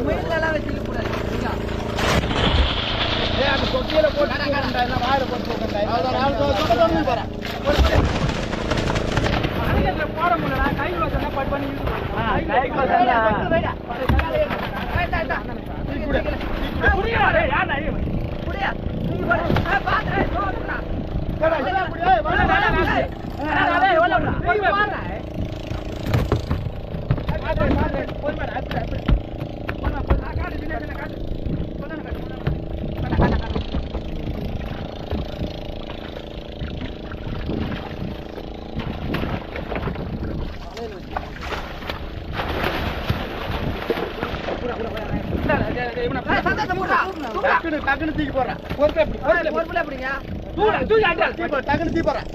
மீன்லாம் வச்சுக்க கூடாது டக்குனு டக்குனு தூக்கி போடுறேன் பொறுப்பு எப்படி பொறுப்பு எப்படி? தூக்கி அடிடா, தூக்கி போடு, தூக்கி போடுறேன்